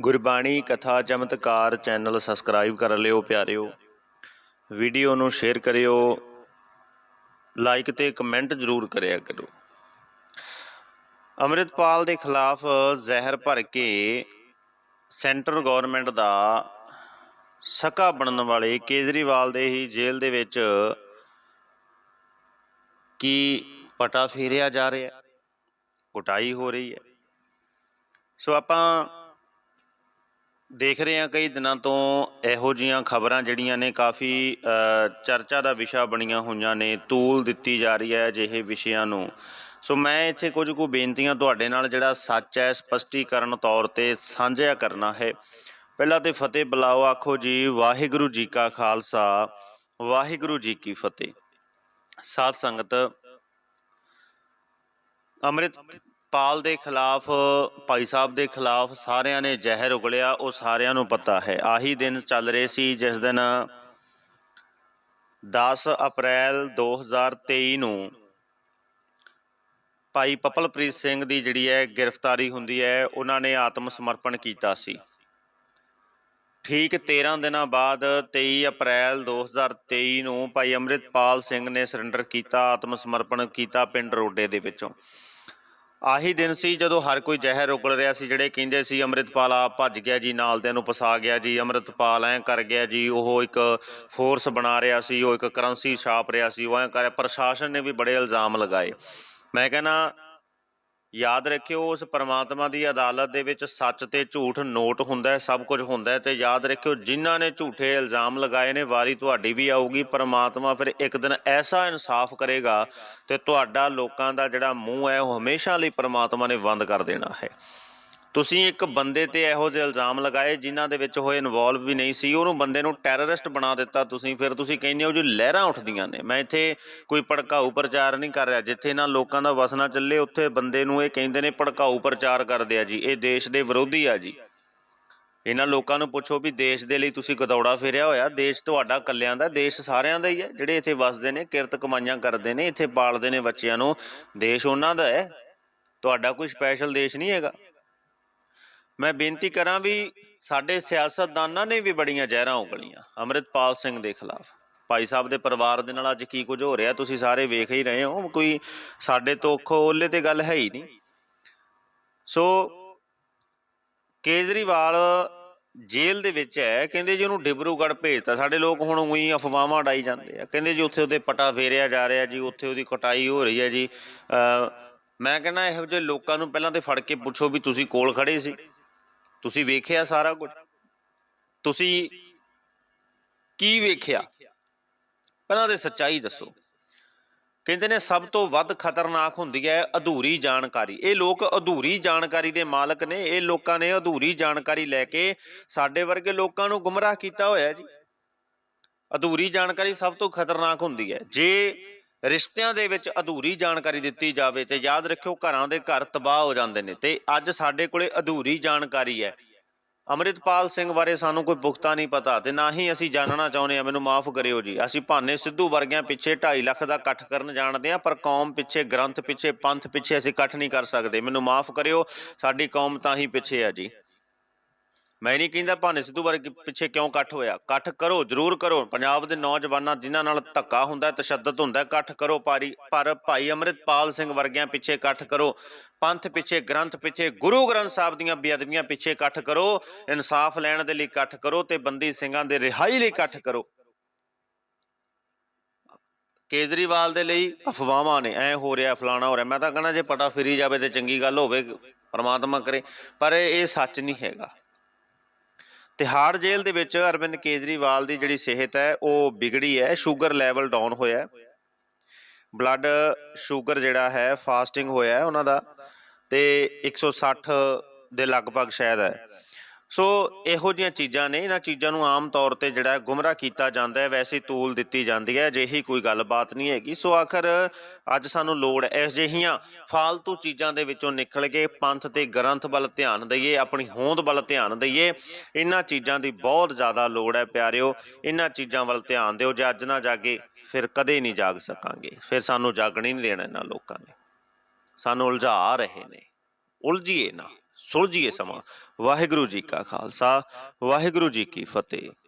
ਗੁਰਬਾਣੀ ਕਥਾ ਚਮਤਕਾਰ channel subscribe ਕਰ ਲਿਓ ਪਿਆਰਿਓ। ਵੀਡੀਓ ਨੂੰ ਸ਼ੇਅਰ ਕਰਿਓ। ਲਾਈਕ ਤੇ ਕਮੈਂਟ ਜ਼ਰੂਰ ਕਰਿਆ ਕਰੋ। ਅੰਮ੍ਰਿਤਪਾਲ ਦੇ ਖਿਲਾਫ ਜ਼ਹਿਰ ਭਰ ਕੇ ਸੈਂਟਰ ਗਵਰਨਮੈਂਟ ਦਾ ਸਕਾ ਬਣਨ ਵਾਲੇ ਕੇਜਰੀਵਾਲ ਦੇ ਹੀ ਜੇਲ੍ਹ ਦੇ ਵਿੱਚ ਕੀ ਪਟਾ ਫੇਰਿਆ ਜਾ ਰਿਹਾ? ਕੁਟਾਈ ਹੋ ਰਹੀ ਹੈ। ਸੋ ਆਪਾਂ ਦੇਖ ਰਹੇ ਹਾਂ ਕਈ ਦਿਨਾਂ ਤੋਂ ਇਹੋ ਜੀਆਂ ਖਬਰਾਂ ਜਿਹੜੀਆਂ ਨੇ ਕਾਫੀ ਚਰਚਾ ਦਾ ਵਿਸ਼ਾ ਬਣੀਆਂ ਹੋਈਆਂ ਨੇ, ਤੂਲ ਦਿੱਤੀ ਜਾ ਰਹੀ ਹੈ ਅਜਿਹੇ ਵਿਸ਼ਿਆਂ ਨੂੰ। ਸੋ ਮੈਂ ਇੱਥੇ ਕੁਝ ਕੁ ਬੇਨਤੀਆਂ ਤੁਹਾਡੇ ਨਾਲ ਜਿਹੜਾ ਸੱਚ ਹੈ, ਸਪਸ਼ਟੀਕਰਨ ਤੌਰ ਤੇ ਸਾਂਝਿਆ ਕਰਨਾ ਹੈ। ਪਹਿਲਾਂ ਤੇ ਫਤਿਹ ਬੁਲਾਓ, ਆਖੋ ਜੀ, ਵਾਹਿਗੁਰੂ ਜੀ ਕਾ ਖਾਲਸਾ, ਵਾਹਿਗੁਰੂ ਜੀ ਕੀ ਫਤਿਹ। ਸਾਧ ਸੰਗਤ, ਅੰਮ੍ਰਿਤ ਪਾਲ ਦੇ ਖਿਲਾਫ, ਭਾਈ ਸਾਹਿਬ ਦੇ ਖਿਲਾਫ ਸਾਰਿਆਂ ਨੇ ਜ਼ਹਿਰ ਉਗਲਿਆ, ਉਹ ਸਾਰਿਆਂ ਨੂੰ ਪਤਾ ਹੈ। ਆਹੀ ਦਿਨ ਚੱਲ ਰਹੇ ਸੀ ਜਿਸ ਦਿਨ 10 ਅਪ੍ਰੈਲ 2023 ਨੂੰ ਭਾਈ ਪਪਲਪ੍ਰੀਤ ਸਿੰਘ ਦੀ ਜਿਹੜੀ ਹੈ ਗ੍ਰਿਫਤਾਰੀ ਹੁੰਦੀ ਹੈ, ਉਹਨਾਂ ਨੇ ਆਤਮ ਸਮਰਪਣ ਕੀਤਾ ਸੀ। ਠੀਕ 13 ਦਿਨਾਂ ਬਾਅਦ 23 ਅਪ੍ਰੈਲ 2023 ਨੂੰ ਭਾਈ ਅੰਮ੍ਰਿਤਪਾਲ ਸਿੰਘ ਨੇ ਸਰੈਂਡਰ ਕੀਤਾ, ਆਤਮ ਸਮਰਪਣ ਕੀਤਾ ਪਿੰਡ ਰੋਡੇ ਦੇ ਵਿੱਚੋਂ। ਆਹੀ ਦਿਨ ਸੀ ਜਦੋਂ ਹਰ ਕੋਈ ਜ਼ਹਿਰ ਉਗਲ ਰਿਹਾ ਸੀ, ਜਿਹੜੇ ਕਹਿੰਦੇ ਸੀ ਅੰਮ੍ਰਿਤਪਾਲ ਆ ਭੱਜ ਗਿਆ ਜੀ, ਨਾਲ ਦੇ ਨੂੰ ਫਸਾ ਗਿਆ ਜੀ, ਅੰਮ੍ਰਿਤਪਾਲ ਐ ਕਰ ਗਿਆ ਜੀ, ਉਹ ਇੱਕ ਫੋਰਸ ਬਣਾ ਰਿਹਾ ਸੀ, ਉਹ ਇੱਕ ਕਰੰਸੀ ਛਾਪ ਰਿਹਾ ਸੀ, ਉਹ ਐ ਕਰ ਪ੍ਰਸ਼ਾਸਨ ਨੇ ਵੀ ਬੜੇ ਇਲਜ਼ਾਮ ਲਗਾਏ। ਮੈਂ ਕਹਿੰਦਾ ਯਾਦ ਰੱਖਿਓ, ਉਸ ਪਰਮਾਤਮਾ ਦੀ ਅਦਾਲਤ ਦੇ ਵਿੱਚ ਸੱਚ ਤੇ ਝੂਠ ਨੋਟ ਹੁੰਦਾ ਹੈ, ਸਭ ਕੁਝ ਹੁੰਦਾ ਹੈ ਤੇ ਯਾਦ ਰੱਖਿਓ, ਜਿਨ੍ਹਾਂ ਨੇ ਝੂਠੇ ਇਲਜ਼ਾਮ ਲਗਾਏ ਨੇ, ਵਾਰੀ ਤੁਹਾਡੀ ਵੀ ਆਊਗੀ, ਪਰਮਾਤਮਾ ਫਿਰ ਇੱਕ ਦਿਨ ਐਸਾ ਇਨਸਾਫ ਕਰੇਗਾ ਤੇ ਤੁਹਾਡਾ ਲੋਕਾਂ ਦਾ ਜਿਹੜਾ ਮੂੰਹ ਹੈ, ਉਹ ਹਮੇਸ਼ਾ ਲਈ ਪਰਮਾਤਮਾ ਨੇ ਬੰਦ ਕਰ ਦੇਣਾ ਹੈ। ਤੁਸੀਂ ਇੱਕ ਬੰਦੇ ਤੇ ਇਹੋ ਜਿਹੇ ਇਲਜ਼ਾਮ ਲਗਾਏ ਜਿਨ੍ਹਾਂ ਦੇ ਵਿੱਚ ਉਹ ਇਨਵੋਲਵ ਵੀ ਨਹੀਂ ਸੀ, ਉਹਨੂੰ ਬੰਦੇ ਨੂੰ ਟੈਰਰਿਸਟ ਬਣਾ ਦਿੱਤਾ ਤੁਸੀਂ, ਫਿਰ ਤੁਸੀਂ ਕਹਿੰਦੇ ਹੋ ਜੀ ਲਹਿਰਾਂ ਉੱਠਦੀਆਂ ਨੇ। ਮੈਂ ਇੱਥੇ ਕੋਈ ਭੜਕਾਊ ਪ੍ਰਚਾਰ ਨਹੀਂ ਕਰ ਰਿਹਾ, ਜਿੱਥੇ ਇਹਨਾਂ ਲੋਕਾਂ ਦਾ ਵਸਣਾ ਚੱਲੇ, ਉੱਥੇ ਬੰਦੇ ਨੂੰ ਇਹ ਕਹਿੰਦੇ ਨੇ ਭੜਕਾਊ ਪ੍ਰਚਾਰ ਕਰਦੇ ਆ ਜੀ, ਇਹ ਦੇਸ਼ ਦੇ ਵਿਰੋਧੀ ਆ ਜੀ। ਇਹਨਾਂ ਲੋਕਾਂ ਨੂੰ ਪੁੱਛੋ ਵੀ ਦੇਸ਼ ਦੇ ਲਈ ਤੁਸੀਂ ਗਦੌੜਾ ਫੇਰਿਆ ਹੋਇਆ, ਦੇਸ਼ ਤੁਹਾਡਾ ਕੱਲਿਆਂ ਦਾ, ਦੇਸ਼ ਸਾਰਿਆਂ ਦਾ ਹੀ ਹੈ ਜਿਹੜੇ ਇੱਥੇ ਵਸਦੇ ਨੇ, ਕਿਰਤ ਕਮਾਈਆਂ ਕਰਦੇ ਨੇ, ਇੱਥੇ ਪਾਲਦੇ ਨੇ ਬੱਚਿਆਂ ਨੂੰ, ਦੇਸ਼ ਉਹਨਾਂ ਦਾ ਹੈ। ਤੁਹਾਡਾ ਕੋਈ ਸਪੈਸ਼ਲ ਦੇਸ਼ ਨਹੀਂ ਹੈਗਾ। ਮੈਂ ਬੇਨਤੀ ਕਰਾਂ ਵੀ ਸਾਡੇ ਸਿਆਸਤਦਾਨਾਂ ਨੇ ਵੀ ਬੜੀਆਂ ਜ਼ਹਿਰਾਂ ਉਗਲੀਆਂ, ਅੰਮ੍ਰਿਤਪਾਲ ਸਿੰਘ ਦੇ ਖਿਲਾਫ। ਭਾਈ ਸਾਹਿਬ ਦੇ ਪਰਿਵਾਰ ਦੇ ਨਾਲ ਅੱਜ ਕੀ ਕੁਝ ਹੋ ਰਿਹਾ, ਤੁਸੀਂ ਸਾਰੇ ਵੇਖ ਹੀ ਰਹੇ ਹੋ, ਕੋਈ ਸਾਡੇ ਤੋਂ ਔਖੋ ਤੇ ਗੱਲ ਹੈ ਹੀ ਨਹੀਂ। ਸੋ ਕੇਜਰੀਵਾਲ ਜੇਲ੍ਹ ਦੇ ਵਿੱਚ ਹੈ, ਕਹਿੰਦੇ ਜੀ ਉਹਨੂੰ ਡਿਬਰੂਗੜ ਭੇਜਤਾ, ਸਾਡੇ ਲੋਕ ਹੁਣ ਉਹੀ ਅਫਵਾਹਾਂ ਉਡਾਈ ਜਾਂਦੇ ਆ, ਕਹਿੰਦੇ ਜੀ ਉੱਥੇ ਉਹਦੇ ਪਟਾ ਫੇਰਿਆ ਜਾ ਰਿਹਾ ਜੀ, ਉੱਥੇ ਉਹਦੀ ਕਟਾਈ ਹੋ ਰਹੀ ਹੈ ਜੀ। ਅ ਮੈਂ ਕਹਿੰਦਾ ਇਹੋ ਜਿਹੇ ਲੋਕਾਂ ਨੂੰ ਪਹਿਲਾਂ ਤੇ ਫੜ ਕੇ ਪੁੱਛੋ ਵੀ ਤੁਸੀਂ ਕੋਲ ਖੜੇ ਸੀ। ਤੁਸੀਂ ਵੇਖਿਆ ਸਾਰਾ ਕੁਝ ਤੁਸੀਂ ਕੀ ਵੇਖਿਆ? ਪਹਿਲਾਂ ਤੇ ਸੱਚਾਈ ਦੱਸੋ। ਕਹਿੰਦੇ ਨੇ ਸਭ ਤੋਂ ਵੱਧ ਖਤਰਨਾਕ ਹੁੰਦੀ ਹੈ ਅਧੂਰੀ ਜਾਣਕਾਰੀ। ਇਹ ਲੋਕ ਅਧੂਰੀ ਜਾਣਕਾਰੀ ਦੇ ਮਾਲਕ ਨੇ। ਇਹ ਲੋਕਾਂ ਨੇ ਅਧੂਰੀ ਜਾਣਕਾਰੀ ਲੈ ਕੇ ਸਾਡੇ ਵਰਗੇ ਲੋਕਾਂ ਨੂੰ ਗੁੰਮਰਾਹ ਕੀਤਾ ਹੋਇਆ ਜੀ। ਅਧੂਰੀ ਜਾਣਕਾਰੀ ਸਭ ਤੋਂ ਖਤਰਨਾਕ ਹੁੰਦੀ ਹੈ। ਜੇ ਰਿਸ਼ਤਿਆਂ ਦੇ ਵਿੱਚ ਅਧੂਰੀ ਜਾਣਕਾਰੀ ਦਿੱਤੀ ਜਾਵੇ ਤੇ ਯਾਦ ਰੱਖਿਓ ਘਰਾਂ ਦੇ ਘਰ ਤਬਾਹ ਹੋ ਜਾਂਦੇ ਨੇ ਤੇ ਅੱਜ ਸਾਡੇ ਕੋਲੇ ਅਧੂਰੀ ਜਾਣਕਾਰੀ ਹੈ। ਅੰਮ੍ਰਿਤਪਾਲ ਸਿੰਘ ਬਾਰੇ ਸਾਨੂੰ ਕੋਈ ਪੁਖਤਾ ਨਹੀਂ ਪਤਾ ਤੇ ਨਾ ਹੀ ਅਸੀਂ ਜਾਣਨਾ ਚਾਹੁੰਦੇ ਆ ਮੈਨੂੰ ਮਾਫ ਕਰਿਓ ਜੀ। ਅਸੀਂ ਭਾਨੇ ਸਿੱਧੂ ਵਰਗਿਆਂ ਪਿੱਛੇ 2.5 ਲੱਖ ਦਾ ਇਕੱਠ ਕਰਨ ਜਾਣਦੇ ਆ ਪਰ ਕੌਮ ਪਿੱਛੇ, ਗ੍ਰੰਥ ਪਿੱਛੇ, ਪੰਥ ਪਿੱਛੇ ਅਸੀਂ ਇਕੱਠ ਨਹੀਂ ਕਰ ਸਕਦੇ। ਮੈਨੂੰ ਮਾਫ ਕਰਿਓ। ਸਾਡੀ ਕੌਮ ਤਾਂ ਹੀ ਪਿੱਛੇ ਆ ਜੀ। ਮੈਂ ਨਹੀਂ ਕਹਿੰਦਾ ਭਾਨੇ ਸਿੱਧੂ ਵਰਗੇ ਪਿੱਛੇ ਕਿਉਂ ਇਕੱਠ ਹੋਇਆ। ਇਕੱਠ ਕਰੋ, ਜ਼ਰੂਰ ਕਰੋ। ਪੰਜਾਬ ਦੇ ਨੌਜਵਾਨਾਂ ਜਿਨ੍ਹਾਂ ਨਾਲ ਧੱਕਾ ਹੁੰਦਾ, ਤਸ਼ੱਦਦ ਹੁੰਦਾ, ਇਕੱਠ ਕਰੋ ਪਾਰੀ, ਪਰ ਭਾਈ ਅੰਮ੍ਰਿਤਪਾਲ ਸਿੰਘ ਵਰਗਿਆਂ ਪਿੱਛੇ ਇਕੱਠ ਕਰੋ। ਪੰਥ ਪਿੱਛੇ, ਗ੍ਰੰਥ ਪਿੱਛੇ, ਗੁਰੂ ਗ੍ਰੰਥ ਸਾਹਿਬ ਦੀਆਂ ਬੇਅਦਬੀਆਂ ਪਿੱਛੇ ਇਕੱਠ ਕਰੋ। ਇਨਸਾਫ ਲੈਣ ਦੇ ਲਈ ਇਕੱਠ ਕਰੋ ਤੇ ਬੰਦੀ ਸਿੰਘਾਂ ਦੇ ਰਿਹਾਈ ਲਈ ਇਕੱਠ ਕਰੋ। ਕੇਜਰੀਵਾਲ ਦੇ ਲਈ ਅਫਵਾਹਾਂ ਨੇ, ਐ ਹੋ ਰਿਹਾ, ਫਲਾਣਾ ਹੋ ਰਿਹਾ। ਮੈਂ ਤਾਂ ਕਹਿੰਦਾ ਜੇ ਪਟਾ ਫਿਰੀ ਜਾਵੇ ਤੇ ਚੰਗੀ ਗੱਲ ਹੋਵੇ, ਪਰਮਾਤਮਾ ਕਰੇ, ਪਰ ਇਹ ਸੱਚ ਨਹੀਂ ਹੈਗਾ। ਤਿਹਾੜ ਜੇਲ੍ਹ ਦੇ ਵਿੱਚ ਅਰਵਿੰਦ ਕੇਜਰੀਵਾਲ ਦੀ ਜਿਹੜੀ ਸਿਹਤ ਹੈ, ਉਹ ਵਿਗੜੀ ਹੈ, ਸ਼ੂਗਰ ਲੈਵਲ ਡਾਊਨ ਹੋਇਆ ਬਲੱਡ ਸ਼ੂਗਰ ਜਿਹੜਾ ਹੈ, ਫਾਸਟਿੰਗ ਹੋਇਆ ਉਹਨਾਂ ਦਾ ਤੇ 160 ਦੇ ਲਗਭਗ ਸ਼ਾਇਦ ਹੈ। ਸੋ ਇਹੋ ਜਿਹੀਆਂ ਚੀਜ਼ਾਂ ਨੇ, ਇਹਨਾਂ ਚੀਜ਼ਾਂ ਨੂੰ ਆਮ ਤੌਰ ਤੇ ਜਿਹੜਾ ਗੁੰਮਰਾਹ ਕੀਤਾ ਜਾਂਦਾ ਹੈ, ਵੈਸੇ ਤੂਲ ਦਿੱਤੀ ਜਾਂਦੀ ਹੈ, ਅਜਿਹੀ ਕੋਈ ਗੱਲਬਾਤ ਨਹੀਂ ਹੈਗੀ। ਸੋ ਆਖਰ ਅੱਜ ਸਾਨੂੰ ਲੋੜ ਹੈ, ਇਸ ਜਿਹੀਆਂ ਫਾਲਤੂ ਚੀਜ਼ਾਂ ਦੇ ਵਿੱਚੋਂ ਨਿਕਲ ਕੇ ਪੰਥ ਤੇ ਗ੍ਰੰਥ ਵੱਲ ਧਿਆਨ ਦਈਏ, ਆਪਣੀ ਹੋਂਦ ਵੱਲ ਧਿਆਨ ਦਈਏ, ਇਹਨਾਂ ਚੀਜ਼ਾਂ ਦੀ ਬਹੁਤ ਜ਼ਿਆਦਾ ਲੋੜ ਹੈ ਪਿਆਰਿਓ, ਇਹਨਾਂ ਚੀਜ਼ਾਂ ਵੱਲ ਧਿਆਨ ਦਿਓ, ਜੇ ਅੱਜ ਨਾ ਜਾਗੇ, ਫਿਰ ਕਦੇ ਨਹੀਂ ਜਾਗ ਸਕਾਂਗੇ, ਫਿਰ ਸਾਨੂੰ ਜਾਗਣੀ ਨਹੀਂ ਦੇਣਾ ਇਹਨਾਂ ਲੋਕਾਂ ਨੇ। ਸਾਨੂੰ ਉਲਝਾ ਰਹੇ ਨੇ, ਉਲਝੀਏ ਨਾ। ਸੁਲਝੀਏ ਸਮਾਂ। ਵਾਹਿਗੁਰੂ ਜੀ ਕਾ ਖਾਲਸਾ ਵਾਹਿਗੁਰੂ ਜੀ ਕੀ ਫਤਿਹ।